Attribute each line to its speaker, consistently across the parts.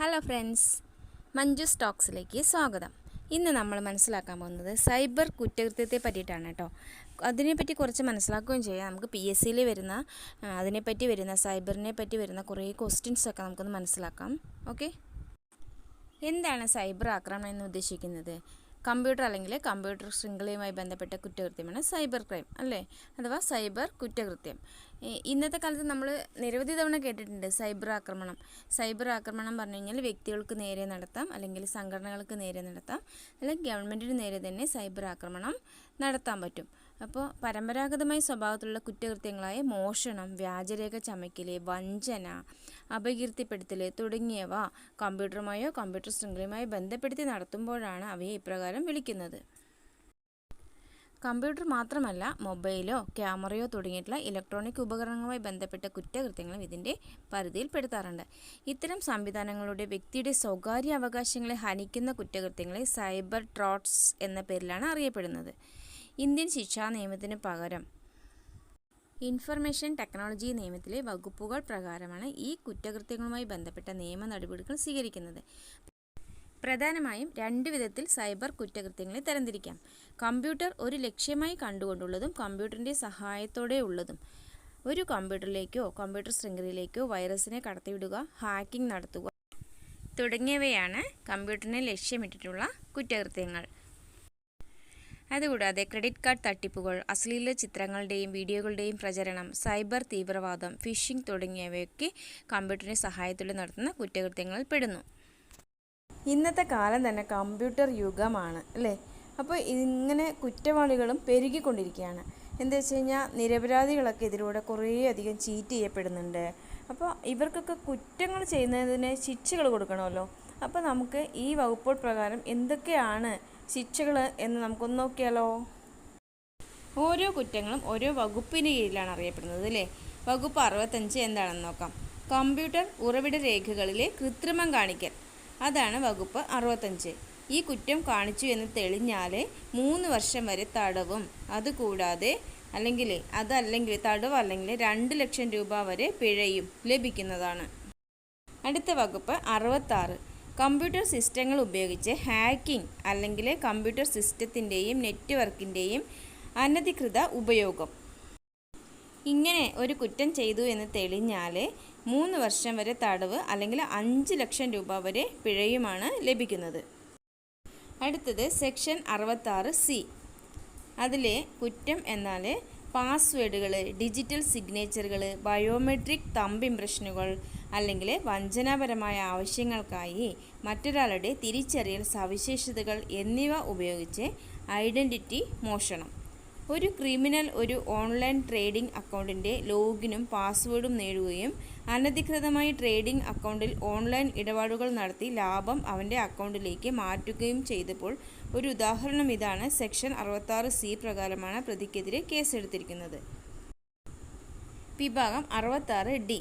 Speaker 1: Hello friends Manju സ്റ്റോക്സിലേക്ക് സ്വാഗതം. ഇന്ന് നമ്മൾ മനസ്സിലാക്കാൻ പോകുന്നത് സൈബർ കുറ്റകൃത്യത്തെ പറ്റിയിട്ടാണ് കേട്ടോ. അതിനെപ്പറ്റി കുറച്ച് മനസ്സിലാക്കുകയും ചെയ്യാം. നമുക്ക് പി എസ് സിയിൽ വരുന്ന അതിനെപ്പറ്റി വരുന്ന സൈബറിനെ പറ്റി വരുന്ന കുറേ ക്വസ്റ്റ്യൻസ് ഒക്കെ നമുക്കൊന്ന് മനസ്സിലാക്കാം. ഓക്കെ എന്താണ് സൈബർ ആക്രമണം എന്ന് ഉദ്ദേശിക്കുന്നത്? കമ്പ്യൂട്ടർ അല്ലെങ്കിൽ കമ്പ്യൂട്ടർ ശൃംഖലയുമായി ബന്ധപ്പെട്ട കുറ്റകൃത്യമാണ് സൈബർ ക്രൈം അല്ലേ? അഥവാ സൈബർ കുറ്റകൃത്യം. ഇന്നത്തെ കാലത്ത് നമ്മൾ നിരവധി തവണ കേട്ടിട്ടുണ്ട് സൈബർ ആക്രമണം. സൈബർ ആക്രമണം പറഞ്ഞു കഴിഞ്ഞാൽ വ്യക്തികൾക്ക് നേരെ നടത്താം അല്ലെങ്കിൽ സംഘടനകൾക്ക് നേരെ നടത്താം അല്ലെങ്കിൽ ഗവൺമെന്റിന് നേരെ തന്നെ സൈബർ ആക്രമണം നടത്താൻ പറ്റും. അപ്പോൾ പരമ്പരാഗതമായ സ്വഭാവത്തിലുള്ള കുറ്റകൃത്യങ്ങളായ മോഷണം വ്യാജരേഖ ചമയ്ക്കൽ വഞ്ചന അപകീർത്തിപ്പെടുത്തൽ തുടങ്ങിയവ കമ്പ്യൂട്ടറുമായോ കമ്പ്യൂട്ടർ ശൃംഖലയുമായോ ബന്ധപ്പെടുത്തി നടത്തുമ്പോഴാണ് അവയെ ഇപ്രകാരം വിളിക്കുന്നത്. കമ്പ്യൂട്ടർ മാത്രമല്ല മൊബൈലോ ക്യാമറയോ തുടങ്ങിയിട്ടുള്ള ഇലക്ട്രോണിക് ഉപകരണങ്ങളുമായി ബന്ധപ്പെട്ട കുറ്റകൃത്യങ്ങളും ഇതിന്റെ പരിധിയിൽപ്പെടുത്താറുണ്ട്. ഇത്തരം സംവിധാനങ്ങളുടെ വ്യക്തിയുടെ സ്വകാര്യ അവകാശങ്ങളെ ഹനിക്കുന്ന കുറ്റകൃത്യങ്ങളെ സൈബർ ട്രോട്ട്സ് എന്ന പേരിലാണ് അറിയപ്പെടുന്നത്. ഇന്ത്യൻ ശിക്ഷാ നിയമത്തിന് പകരം. ഇൻഫർമേഷൻ ടെക്നോളജി നിയമത്തിലെ വകുപ്പുകൾ പ്രകാരമാണ് ഈ കുറ്റകൃത്യങ്ങളുമായി ബന്ധപ്പെട്ട നിയമ നടപടികൾ സ്വീകരിക്കുന്നത്. പ്രധാനമായും രണ്ട് വിധത്തിൽ സൈബർ കുറ്റകൃത്യങ്ങളെ തരംതിരിക്കാം. കമ്പ്യൂട്ടർ ഒരു ലക്ഷ്യമായി കണ്ടുകൊണ്ടുള്ളതും കമ്പ്യൂട്ടറിന്റെ സഹായത്തോടെ ഉള്ളതും. ഒരു കമ്പ്യൂട്ടറിലേക്കോ കമ്പ്യൂട്ടർ ശൃംഖലയിലേക്കോ വൈറസിനെ കടത്തിവിടുക ഹാക്കിംഗ് നടത്തുക തുടങ്ങിയവയാണ് കമ്പ്യൂട്ടറിനെ ലക്ഷ്യമിട്ടിട്ടുള്ള കുറ്റകൃത്യങ്ങൾ. അതുകൂടാതെ ക്രെഡിറ്റ് കാർഡ് തട്ടിപ്പുകൾ അശ്ലീല ചിത്രങ്ങളുടെയും വീഡിയോകളുടെയും പ്രചരണം സൈബർ തീവ്രവാദം ഫിഷിംഗ് തുടങ്ങിയവയൊക്കെ കമ്പ്യൂട്ടറിന്റെ സഹായത്തോടെ നടത്തുന്ന കുറ്റകൃത്യങ്ങളിൽ പെടുന്നു. ഇന്നത്തെ കാലം തന്നെ കമ്പ്യൂട്ടർ യുഗമാണ് അല്ലേ? അപ്പോൾ ഇങ്ങനെ കുറ്റവാളികളും പെരുകിക്കൊണ്ടിരിക്കുകയാണ്. എന്താ വെച്ച് കഴിഞ്ഞാൽ നിരപരാധികളൊക്കെ ഇതിലൂടെ കുറേയധികം ചീറ്റ് ചെയ്യപ്പെടുന്നുണ്ട്. അപ്പോൾ ഇവർക്കൊക്കെ കുറ്റങ്ങൾ ചെയ്യുന്നതിന് ശിക്ഷകൾ കൊടുക്കണമല്ലോ? അപ്പോൾ നമുക്ക് ഈ വകുപ്പ് പ്രകാരം എന്തൊക്കെയാണ് ശിക്ഷകൾ എന്ന് നമുക്കൊന്ന് നോക്കിയാലോ? ഓരോ കുറ്റങ്ങളും ഓരോ വകുപ്പിന് കീഴിലാണ് അറിയപ്പെടുന്നത് അല്ലേ വകുപ്പ് അറുപത്തഞ്ച് എന്താണെന്ന് നോക്കാം. കമ്പ്യൂട്ടർ ഉറവിട രേഖകളിലെ കൃത്രിമം കാണിക്കൽ. അതാണ് വകുപ്പ് അറുപത്തഞ്ച്. ഈ കുറ്റം കാണിച്ചു എന്ന് തെളിഞ്ഞാൽ മൂന്ന് വർഷം വരെ തടവും. അതുകൂടാതെ അല്ലെങ്കിൽ അതല്ലെങ്കിൽ തടവ് അല്ലെങ്കിൽ രണ്ട് ലക്ഷം രൂപ വരെ പിഴയും ലഭിക്കുന്നതാണ്. അടുത്ത വകുപ്പ് അറുപത്താറ്. കമ്പ്യൂട്ടർ സിസ്റ്റങ്ങൾ ഉപയോഗിച്ച് ഹാക്കിംഗ് അല്ലെങ്കിൽ കമ്പ്യൂട്ടർ സിസ്റ്റത്തിന്റെയും നെറ്റ്വർക്കിന്റെയും അനധികൃത ഉപയോഗം. ഇങ്ങനെ ഒരു കുറ്റം ചെയ്തു എന്ന് തെളിഞ്ഞാൽ മൂന്ന് വർഷം വരെ തടവ് അല്ലെങ്കിൽ അഞ്ച് ലക്ഷം രൂപ വരെ പിഴയുമാണ് ലഭിക്കുന്നത്. അടുത്തത് സെക്ഷൻ അറുപത്താറ് സി. അതിലെ കുറ്റം എന്നാൽ പാസ്വേഡുകൾ ഡിജിറ്റൽ സിഗ്നേച്ചറുകൾ ബയോമെട്രിക് തമ്പ് ഇംപ്രഷനുകൾ അല്ലെങ്കിൽ വഞ്ചനാപരമായ ആവശ്യങ്ങൾക്കായി മറ്റൊരാളുടെ തിരിച്ചറിയൽ സവിശേഷതകൾ എന്നിവ ഉപയോഗിച്ച് ഐഡന്റിറ്റി മോഷണം. ഒരു ക്രിമിനൽ ഒരു ഓൺലൈൻ ട്രേഡിംഗ് അക്കൗണ്ടിന്റെ ലോഗിനും പാസ്വേഡും നേടുകയും അനധികൃതമായി ട്രേഡിംഗ് അക്കൗണ്ടിൽ ഓൺലൈൻ ഇടപാടുകൾ നടത്തി ലാഭം അവന്റെ അക്കൗണ്ടിലേക്ക് മാറ്റുകയും ചെയ്തപ്പോൾ ഒരു ഉദാഹരണം ഇതാണ്. സെക്ഷൻ അറുപത്താറ് സി പ്രകാരമാണ് പ്രതിക്കെതിരെ കേസെടുത്തിരിക്കുന്നത്. വിഭാഗം അറുപത്താറ് ഡി.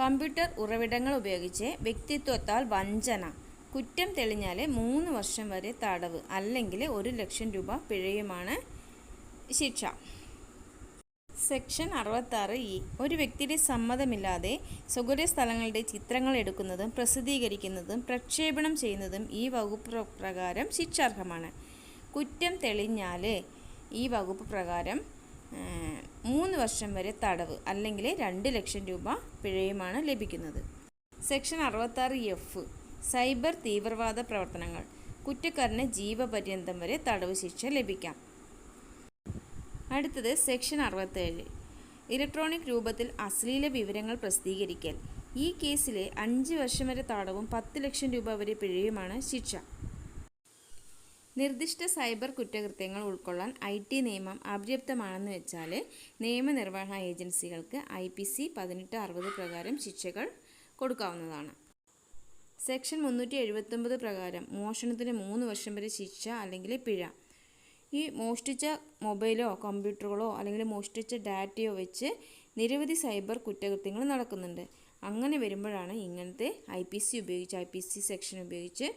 Speaker 1: കമ്പ്യൂട്ടർ ഉറവിടങ്ങൾ ഉപയോഗിച്ച് വ്യക്തിത്വത്താൽ വഞ്ചന. കുറ്റം തെളിഞ്ഞാൽ മൂന്ന് വർഷം വരെ തടവ്. അല്ലെങ്കിൽ ഒരു ലക്ഷം രൂപ പിഴയുമാണ്. ശിക്ഷ. സെക്ഷൻ അറുപത്താറ് ഇ. ഒരു വ്യക്തിയുടെ സമ്മതമില്ലാതെ സ്വകാര്യ സ്ഥലങ്ങളുടെ ചിത്രങ്ങൾ എടുക്കുന്നതും പ്രസിദ്ധീകരിക്കുന്നതും പ്രക്ഷേപണം ചെയ്യുന്നതും ഈ വകുപ്പ് പ്രകാരം ശിക്ഷാർഹമാണ്. കുറ്റം തെളിഞ്ഞാൽ ഈ വകുപ്പ് പ്രകാരം മൂന്ന് വർഷം വരെ തടവ് അല്ലെങ്കിൽ രണ്ട് ലക്ഷം രൂപ പിഴയുമാണ് ലഭിക്കുന്നത്. സെക്ഷൻ അറുപത്താറ് എഫ്. സൈബർ തീവ്രവാദ പ്രവർത്തനങ്ങൾ. കുറ്റക്കാരന് ജീവപര്യന്തം വരെ തടവ് ശിക്ഷ ലഭിക്കാം. അടുത്തത് സെക്ഷൻ അറുപത്തേഴ്. ഇലക്ട്രോണിക് രൂപത്തിൽ അശ്ലീല വിവരങ്ങൾ പ്രസിദ്ധീകരിക്കൽ. ഈ കേസിലെ അഞ്ച് വർഷം വരെ തടവും പത്ത് ലക്ഷം രൂപ വരെ പിഴയുമാണ് ശിക്ഷ. നിർദ്ദിഷ്ട സൈബർ കുറ്റകൃത്യങ്ങൾ ഉൾക്കൊള്ളാൻ ഐ ടി നിയമം അപര്യാപ്തമാണെന്ന് വെച്ചാൽ നിയമനിർവഹണ ഏജൻസികൾക്ക് ഐ പി സി പതിനെട്ട് അറുപത് പ്രകാരം ശിക്ഷകൾ കൊടുക്കാവുന്നതാണ്. സെക്ഷൻ മുന്നൂറ്റി എഴുപത്തൊമ്പത് പ്രകാരം മോഷണത്തിന് മൂന്ന് വർഷം വരെ ശിക്ഷ അല്ലെങ്കിൽ പിഴ. ഈ മോഷ്ടിച്ച മൊബൈലോ കമ്പ്യൂട്ടറുകളോ അല്ലെങ്കിൽ മോഷ്ടിച്ച ഡാറ്റയോ വെച്ച് നിരവധി സൈബർ കുറ്റകൃത്യങ്ങൾ നടക്കുന്നുണ്ട്. അങ്ങനെ വരുമ്പോഴാണ് ഇങ്ങനത്തെ ഐ പി സി ഉപയോഗിച്ച് ഐ പി സി സെക്ഷൻ ഉപയോഗിച്ച്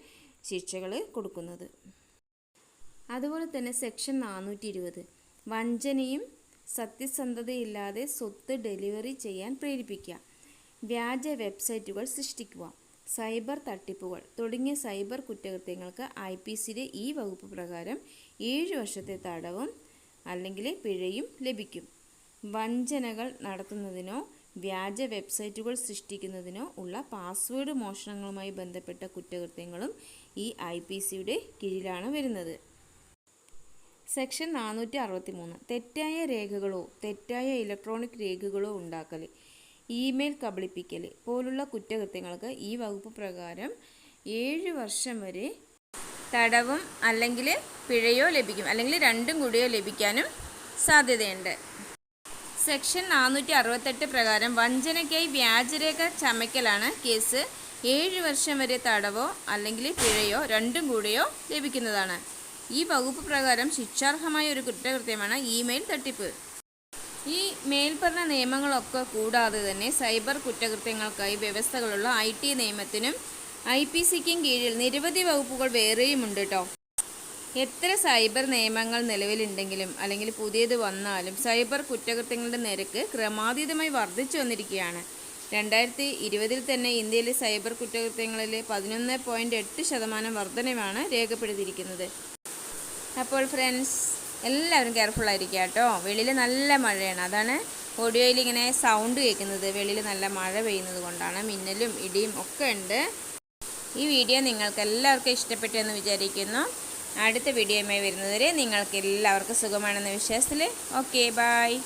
Speaker 1: ശിക്ഷകൾ കൊടുക്കുന്നത്. അതുപോലെ തന്നെ സെക്ഷൻ നാനൂറ്റി ഇരുപത് വഞ്ചനയും സത്യസന്ധതയില്ലാതെ സ്വത്ത് ഡെലിവറി ചെയ്യാൻ പ്രേരിപ്പിക്കുക. വ്യാജ വെബ്സൈറ്റുകൾ സൃഷ്ടിക്കുക. സൈബർ തട്ടിപ്പുകൾ തുടങ്ങിയ സൈബർ കുറ്റകൃത്യങ്ങൾക്ക് ഐ പി സിയുടെ ഈ വകുപ്പ് പ്രകാരം ഏഴ് വർഷത്തെ തടവും അല്ലെങ്കിൽ പിഴയും ലഭിക്കും. വഞ്ചനകൾ നടത്തുന്നതിനോ വ്യാജ വെബ്സൈറ്റുകൾ സൃഷ്ടിക്കുന്നതിനോ ഉള്ള പാസ്വേഡ് മോഷണങ്ങളുമായി ബന്ധപ്പെട്ട കുറ്റകൃത്യങ്ങളും ഈ ഐ പി സിയുടെ കീഴിലാണ് വരുന്നത്. സെക്ഷൻ നാനൂറ്റി അറുപത്തി മൂന്ന് തെറ്റായ രേഖകളോ തെറ്റായ ഇലക്ട്രോണിക് രേഖകളോ ഉണ്ടാക്കൽ ഇമെയിൽ കബളിപ്പിക്കൽ പോലുള്ള കുറ്റകൃത്യങ്ങൾക്ക് ഈ വകുപ്പ് പ്രകാരം ഏഴ് വർഷം വരെ തടവും അല്ലെങ്കിൽ പിഴയോ ലഭിക്കും അല്ലെങ്കിൽ രണ്ടും കൂടിയോ ലഭിക്കാനും സാധ്യതയുണ്ട്. സെക്ഷൻ നാനൂറ്റി അറുപത്തെട്ട് പ്രകാരം വഞ്ചനയ്ക്കായി വ്യാജരേഖ ചമയ്ക്കലാണ് കേസ്. ഏഴ് വർഷം വരെ തടവോ അല്ലെങ്കിൽ പിഴയോ രണ്ടും കൂടിയോ ലഭിക്കുന്നതാണ്. ഈ വകുപ്പ് പ്രകാരം ശിക്ഷാർഹമായ ഒരു കുറ്റകൃത്യമാണ് ഇമെയിൽ തട്ടിപ്പ്. ഈ മേൽപ്പറഞ്ഞ നിയമങ്ങളൊക്കെ കൂടാതെ തന്നെ സൈബർ കുറ്റകൃത്യങ്ങൾക്കായി വ്യവസ്ഥകളുള്ള ഐ ടി നിയമത്തിനും ഐ പി സിക്കും കീഴിൽ നിരവധി വകുപ്പുകൾ വേറെയുമുണ്ട് കേട്ടോ എത്ര സൈബർ നിയമങ്ങൾ നിലവിലുണ്ടെങ്കിലും അല്ലെങ്കിൽ പുതിയത് വന്നാലും സൈബർ കുറ്റകൃത്യങ്ങളുടെ നിരക്ക് ക്രമാതീതമായി വർദ്ധിച്ചു വന്നിരിക്കുകയാണ്. രണ്ടായിരത്തി ഇരുപതിൽ തന്നെ ഇന്ത്യയിലെ സൈബർ കുറ്റകൃത്യങ്ങളിൽ പതിനൊന്ന് പോയിന്റ് എട്ട് ശതമാനം വർധനവാണ് രേഖപ്പെടുത്തിയിരിക്കുന്നത്. അപ്പോൾ ഫ്രണ്ട്സ് എല്ലാവരും കെയർഫുൾ ആയിരിക്കുക കേട്ടോ. വെളിയിൽ നല്ല മഴയാണ്. അതാണ് ഓഡിയോയിൽ ഇങ്ങനെ സൗണ്ട് കേൾക്കുന്നത്. വെളിയിൽ നല്ല മഴ പെയ്യുന്നത് കൊണ്ടാണ്. മിന്നലും ഇടിയും ഒക്കെ ഉണ്ട്. ഈ വീഡിയോ നിങ്ങൾക്ക് എല്ലാവർക്കും ഇഷ്ടപ്പെട്ടു വിചാരിക്കുന്നു. അടുത്ത വീഡിയോയുമായി വരുന്നതുവരെ നിങ്ങൾക്ക് എല്ലാവർക്കും സുഖമാണെന്ന വിശ്വാസത്തിൽ ഓക്കെ ബായ്